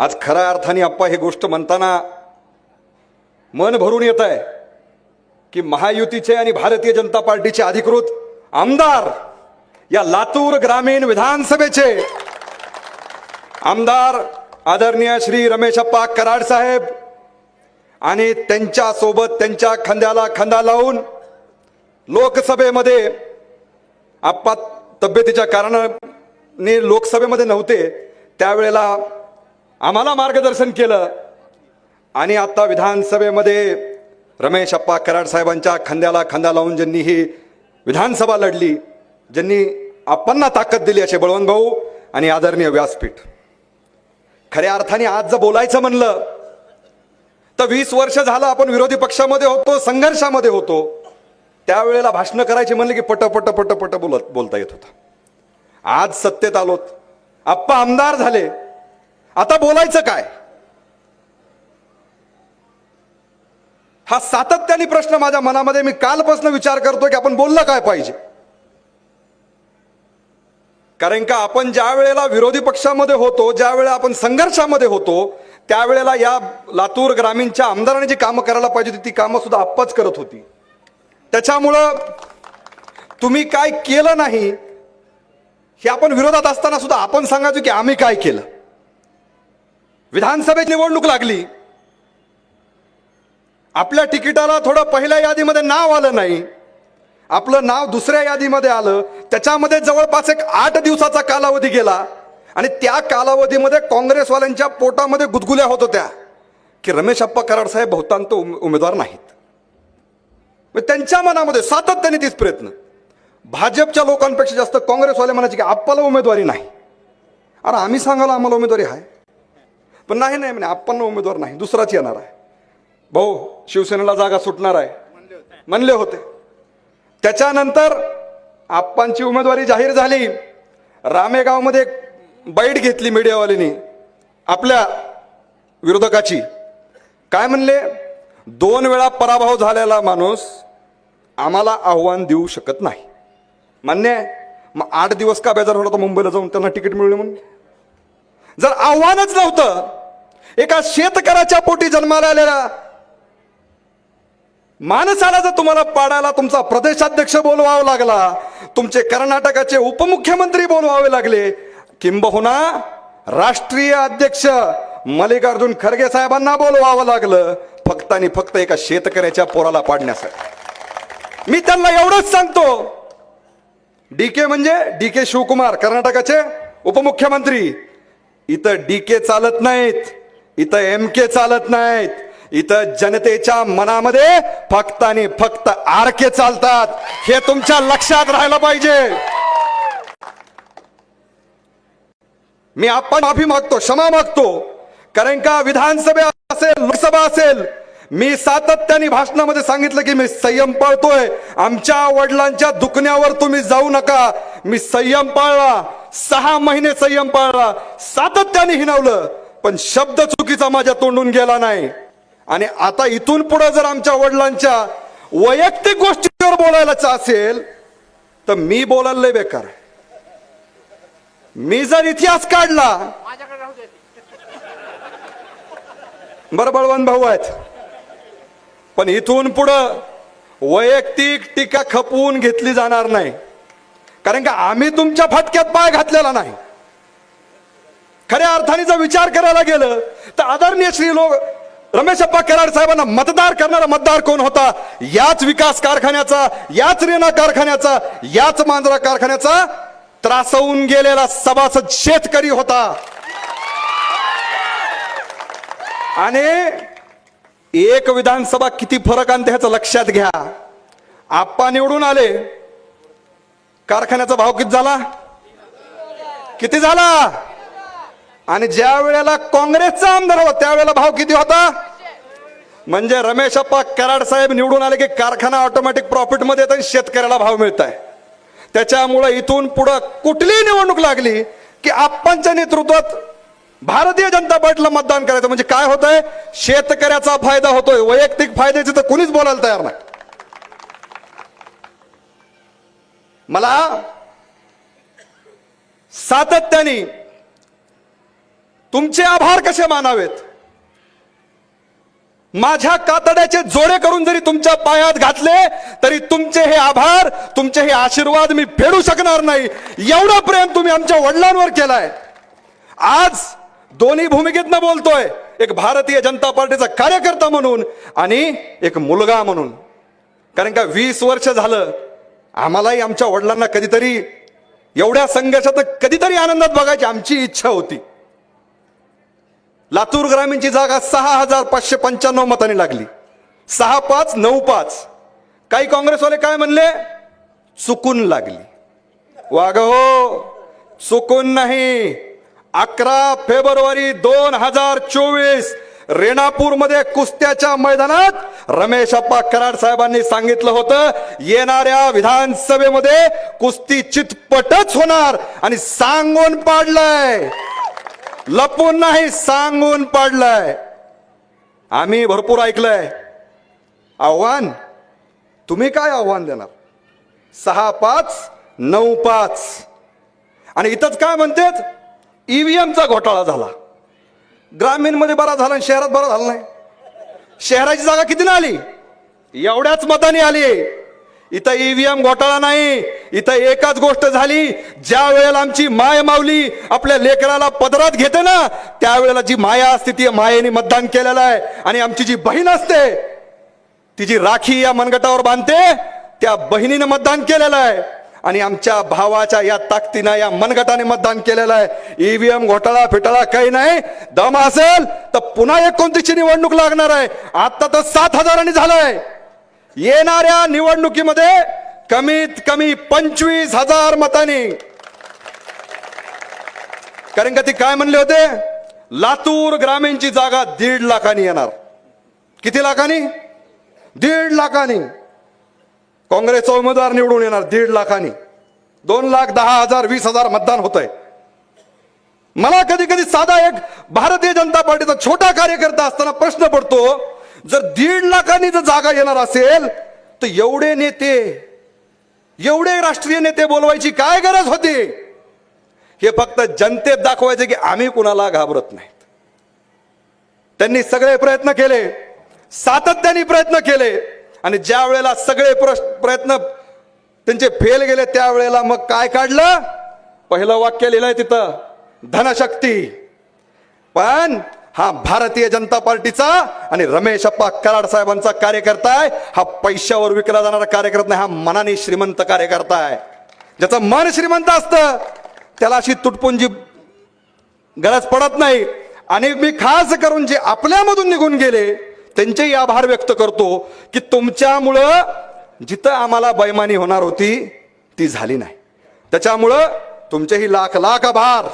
आज खऱ्या अर्थाने आप्पा ही गोष्ट म्हणताना मन भरून येत आहे की महायुतीचे आणि भारतीय जनता पार्टीचे अधिकृत आमदार या लातूर ग्रामीण विधानसभेचे आमदार आदरणीय श्री रमेशप्पा कराड साहेब आणि त्यांच्यासोबत त्यांच्या खांद्याला खांदा लावून लोकसभेमध्ये आप्पा तब्येतीच्या कारणाने लोकसभेमध्ये नव्हते त्यावेळेला आम्हाला मार्गदर्शन केलं. आणि आत्ता विधानसभेमध्ये रमेश अप्पा कराड साहेबांच्या खांद्याला खांदा लावून ज्यांनी ही विधानसभा लढली ज्यांनी आपणना ताकद दिली असे बळवंत भाऊ आणि आदरणीय व्यासपीठ. खऱ्या अर्थाने आज जर बोलायचं म्हणलं तर वीस वर्ष झालं आपण विरोधी पक्षामध्ये होतो संघर्षामध्ये होतो. त्यावेळेला भाषणं करायची म्हणले की पट पट पट पट बोलत बोलता येत होतं. आज सत्तेत आलोत. आप्पा आमदार झाले. आता बोलायचं काय? हा सातत्याने प्रश्न माझ्या मनामध्ये मी कालपासून विचार करतो की आपण बोललं काय पाहिजे? कारण का आपण ज्या वेळेला विरोधी पक्षामध्ये होतो ज्या वेळेला आपण संघर्षामध्ये होतो त्यावेळेला या लातूर ग्रामीणच्या आमदाराने जी कामं करायला पाहिजे होती ती कामं सुद्धा आप्पाच करत होती. त्याच्यामुळं तुम्ही काय केलं नाही हे आपण विरोधात असताना सुद्धा आपण सांगायचो की आम्ही काय केलं? विधानसभेची निवडणूक लागली. आपल्या तिकिटाला थोडं पहिल्या यादीमध्ये नाव आलं नाही. आपलं नाव दुसऱ्या यादीमध्ये आलं. त्याच्यामध्ये जवळपास एक आठ दिवसाचा कालावधी गेला. आणि त्या कालावधीमध्ये काँग्रेसवाल्यांच्या पोटामध्ये गुदगुल्या होत होत्या. की रमेश अप्पा कराड साहेब बहुतांत उम- उमेदवार नाहीत. मग त्यांच्या मनामध्ये सातत्याने तीच प्रयत्न. भाजपच्या लोकांपेक्षा जास्त काँग्रेसवाले म्हणायचे की आप्पाला उमेदवारी नाही. अरे आम्ही सांगायला आम्हाला उमेदवारी आहे. पण नाही नाही म्हणे आपण उमेदवार नाही दुसराच येणार आहे. भाऊ शिवसेनेला जागा सुटणार आहे. म्हणले होते. त्याच्यानंतर आप्पांची उमेदवारी जाहीर झाली. रामेगावमध्ये एक घेतली मीडियावाल्यांनी आपल्या विरोधकाची. काय म्हणले? दोन वेळा पराभव झालेला माणूस आम्हाला आव्हान देऊ शकत नाही. मान्य आहे? मग आठ दिवस का बेजार होता मुंबईला जाऊन? त्यांना तिकीट मिळले म्हणून. जर आव्हानच नव्हतं एका शेतकऱ्याच्या पोटी जन्माला आलेला. माणसाला जर तुम्हाला पाडायला तुमचा प्रदेशाध्यक्ष बोलवावा लागला तुमचे कर्नाटकाचे उपमुख्यमंत्री बोलवावे लागले किंबहुना राष्ट्रीय अध्यक्ष मल्लिकार्जुन खरगे साहेबांना बोलवावं लागलं फक्त आणि फक्त एका शेतकऱ्याच्या पोराला पाडण्यासाठी. मी त्यांना एवढंच सांगतो. डी के म्हणजे डी के शिवकुमार कर्नाटकाचे उपमुख्यमंत्री. इथं डी के चालत नाहीत. इथं एम के चालत नाहीत. इथं जनतेच्या मनामध्ये फक्त आणि फक्त आर के चालतात. हे तुमच्या लक्षात राहायला पाहिजे. मी आपण माफी मागतो क्षमा मागतो. कारण का विधानसभा असेल लोकसभा असेल मी सातत्याने भाषणामध्ये सांगितलं की मी संयम पाळतोय. आमच्या वडिलांच्या दुखण्यावर तुम्ही जाऊ नका. मी संयम पाळला. सहा महिने संयम पाळला. सातत्याने हिनवलं पण शब्द चुकीचा माझ्या तोंडून गेला नाही. आणि आता इथून पुढे जर आमच्या वडिलांच्या वैयक्तिक गोष्टीवर बोलायलाच असेल तर मी बोलायला लय बेकार मी जर इतिहास काढला बरं बळवंत भाऊ आहेत. पण इथून पुढं वैयक्तिक टीका खपवून घेतली जाणार नाही. कारण का आम्ही तुमच्या फटक्यात पाय घातलेला नाही. खऱ्या अर्थाने जर विचार करायला गेलं तर आदरणीय श्री लोक रमेश अप्पा कराड साहेबांना मतदार करणारा मतदार कोण होता? याच विकास कारखान्याचा याच रेना कारखान्याचा याच मांजरा कारखान्याचा त्रासवून गेलेला सभासद शेतकरी होता. आणि एक विधानसभा किती फरक आणते ह्याचं लक्षात घ्या. आप्पा निवडून आले. कारखान्याचा भाव किती झाला? किती झाला? आणि ज्या वेळेला काँग्रेसचा आमदार होता त्यावेळेला भाव किती होता? म्हणजे रमेश अप्पा कराड साहेब निवडून आले की कारखाना ऑटोमॅटिक प्रॉफिटमध्ये येतो आणि शेतकऱ्याला भाव मिळत आहे त्याच्यामुळं इथून पुढं कुठलीही निवडणूक लागली की आप्पांच्या नेतृत्वात भारतीय जनता पार्टीला मतदान करायचं. म्हणजे काय होतंय? शेतकऱ्याचा फायदा होतोय. वैयक्तिक फायद्याचे तर कुणीच बोलायला तयार नाही. मला सातत्याने तुमचे आभार कसे मानावेत? माझ्या कातड्याचे जोडे करून जरी तुमच्या पायात घातले तरी तुमचे हे आभार तुमचे हे आशीर्वाद मी फेडू शकणार नाही. एवढं प्रेम तुम्ही आमच्या वडिलांवर केलाय. आज दोन्ही भूमिकेतनं बोलतोय. एक भारतीय जनता पार्टीचा कार्यकर्ता म्हणून आणि एक मुलगा म्हणून. कारण का वीस वर्ष झालं आम्हालाही आमच्या वडिलांना कधीतरी एवढ्या संघर्षात कधीतरी आनंदात बघायची आमची इच्छा होती. लातूर ग्रामीणची जागा सहा हजार पाचशे पंच्याण्णव मतांनी लागली. सहा पाच नऊ पाच. काही काँग्रेसवाले काय म्हणले? चुकून लागली. वाघ हो चुकून नाही. अकरा फेब्रुवारी दोन हजार चोवीस रेणापूरमध्ये कुस्त्याच्या मैदानात रमेश अप्पा कराड साहेबांनी सांगितलं होतं येणाऱ्या विधानसभेमध्ये कुस्ती चितपटच होणार आणि सांगून पाडलंय. लपून नाही सांगून पाडलंय. आम्ही भरपूर ऐकलंय. आव्हान? तुम्ही काय आव्हान देणार? सहा पाच नऊ पाच. आणि इथंच काय म्हणतात? ईव्हीएमचा घोटाळा झाला. ग्रामीणमध्ये बरा झाला आणि शहरात बरा झाला नाही. शहराची जागा किती आली? एवढ्याच मताने आली. इथं ईव्हीएम घोटाळा नाही. इथं एकच गोष्ट झाली. ज्या वेळेला आमची माय मावली आपल्या लेकराला पदरात घेते ना त्यावेळेला जी माया असते ती मायेने मतदान केलेलं आहे. आणि आमची जी बहीण असते ती जी राखी या मनगटावर बांधते त्या बहिणीनं मतदान केलेलं आहे. आणि आमच्या भावाच्या या ताकदीनं या मनगटाने मतदान केलेलं आहे. ईव्हीएम घोटाळा फिटाळा काही नाही. दम असेल तर पुन्हा एकोणतीसची निवडणूक लागणार आहे. आता तर सात हजारांनी झालंय. येणाऱ्या निवडणुकीमध्ये कमीत कमी पंचवीस हजार मतांनी. कारण का ती काय म्हणले होते? लातूर ग्रामीणची जागा दीड लाखांनी येणार. किती लाखांनी? दीड लाखांनी. काँग्रेसचा उमेदवार निवडून येणार दीड लाखांनी. दोन लाख दहा हजार वीस हजार मतदान होत आहे मला कधी कधी साधा एक भारतीय जनता पार्टीचा छोटा कार्यकर्ता असताना प्रश्न पडतो जर दीड लाखांनी जर जागा येणार असेल तर एवढे नेते एवढे राष्ट्रीय नेते बोलवायची काय गरज होती? हे फक्त जनतेत दाखवायचे की आम्ही कुणाला घाबरत नाहीत. त्यांनी सगळे प्रयत्न केले सातत्याने प्रयत्न केले आणि ज्या वेळेला सगळे प्रयत्न त्यांचे फेल गेले त्यावेळेला मग काय काढलं? पहिलं वाक्य लिहिलंय तिथं धनशक्ती. पण हा भारतीय जनता पार्टीचा आणि रमेश अप्पा कराड साहेबांचा कार्यकर्ता आहे. हा पैशावर विकला जाणारा कार्यकर्ता नाही हा मनाने श्रीमंत कार्यकर्ता आहे. ज्याचं मन श्रीमंत असतं त्याला अशी तुटपुंजी गरज पडत नाही. आणि मी खास करून जे आपल्यामधून निघून गेले त्यांचेही आभार व्यक्त करतो की तुमच्यामुळं जिथं आम्हाला बैमानी होणार होती ती झाली नाही. त्याच्यामुळं तुमचेही लाख लाख आभार.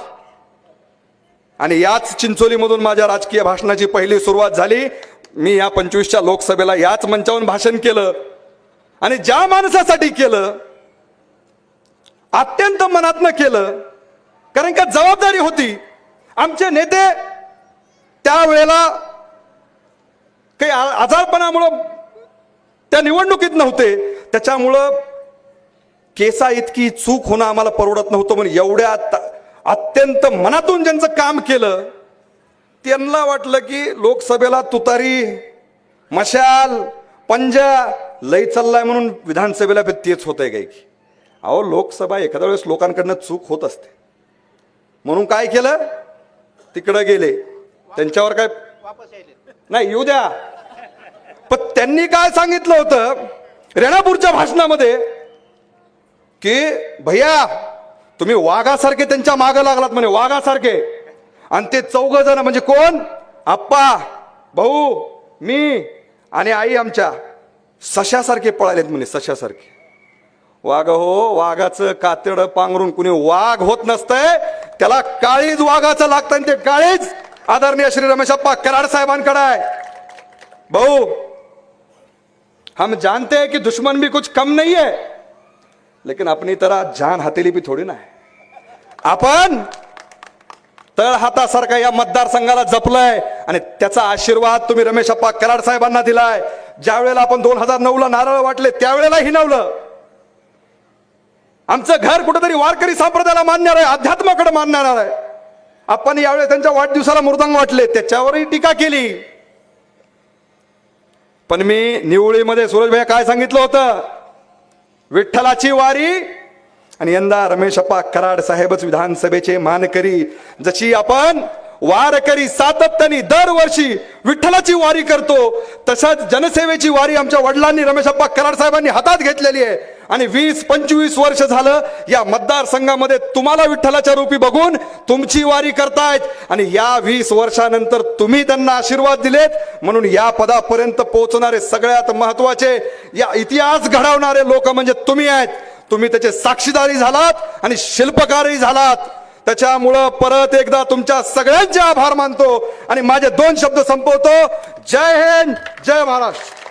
आणि याच चिंचोलीमधून माझ्या राजकीय भाषणाची पहिली सुरुवात झाली. मी या पंचवीसच्या लोकसभेला याच मंचावरून भाषण केलं आणि ज्या माणसासाठी केलं अत्यंत मनातनं केलं. कारण का जबाबदारी होती. आमचे नेते त्यावेळेला काही आ- आजारपणामुळं त्या निवडणुकीत नव्हते. त्याच्यामुळं केसा इतकी चूक होणं आम्हाला परवडत नव्हतं. म्हणून एवढ्या अत्यंत मनातून ज्यांचं काम केलं त्यांना वाटलं की लोकसभेला तुतारी मशाल पंजा लय चाललाय म्हणून विधानसभेला बी तेच आहे काही की. अहो लोकसभा एखाद्या वेळेस लोकांकडनं चूक होत असते. म्हणून काय केलं? तिकडं गेले. त्यांच्यावर काय नाही येऊ द्या. पण त्यांनी काय सांगितलं होतं? रेणापूरच्या भाषणामध्ये की भैया तुम्ही वाघासारखे त्यांच्या मागं लागलात म्हणे वाघासारखे. आणि ते चौघ जण म्हणजे कोण? आप्पा भाऊ मी आणि आई आमच्या. सशासारखे पळालेत म्हणे सशासारखे. वाघ हो वाघाचं कातड पांघरून कुणी वाघ होत नसतंय त्याला काळीज वाघाचं लागतं आणि ते काळीज आदरणीय श्री रमेशप्पा कराड साहेबांकडे आहे. भाऊ हम जानते हैं कि दुश्मन भी कुछ कम नहीं है लेकिन अपनी तरह जान हथेली भी थोडी ना है। आपण तळ हातासारखा या मतदारसंघाला जपलंय आणि त्याचा आशीर्वाद तुम्ही रमेश अप्पा कराड साहेबांना दिलाय. ज्या वेळेला आपण दोन हजार नऊ ला नारळ वाटले त्यावेळेला हिनवलं आमचं घर कुठेतरी वारकरी संप्रदायाला मानणार आहे अध्यात्माकडे मानणार आहे. आपण यावेळेस त्यांच्या वाढदिवसाला मृदंग वाटले त्याच्यावरही टीका केली. पण मी निवळीमध्ये सूरजभाई काय सांगितलं होतं? विठ्ठलाची वारी आणि यंदा रमेश अप्पा कराड साहेबच विधानसभेचे मानकरी जशी आपण वारकरी सातत्याने दरवर्षी विठ्ठलाची वारी करतो. तशाच जनसेवेची वारी आमच्या वडिलांनी रमेशप्पा कराड साहेबांनी हातात घेतलेली आहे. आणि वीस पंचवीस वर्ष झालं या मतदारसंघामध्ये तुम्हाला विठ्ठलाच्या रूपी बघून तुमची वारी करतायत. आणि या वीस वर्षानंतर तुम्ही त्यांना आशीर्वाद दिलेत. म्हणून या पदापर्यंत पोहोचणारे सगळ्यात महत्त्वाचे या इतिहास घडवणारे लोक म्हणजे तुम्ही आहेत. तुम्ही त्याचे साक्षीदारी झालात आणि शिल्पकारही झालात. त्याच्यामुळं परत एकदा तुमच्या सगळ्यांचे आभार मानतो आणि माझे दोन शब्द संपवतो. जय हिंद जय महाराष्ट्र.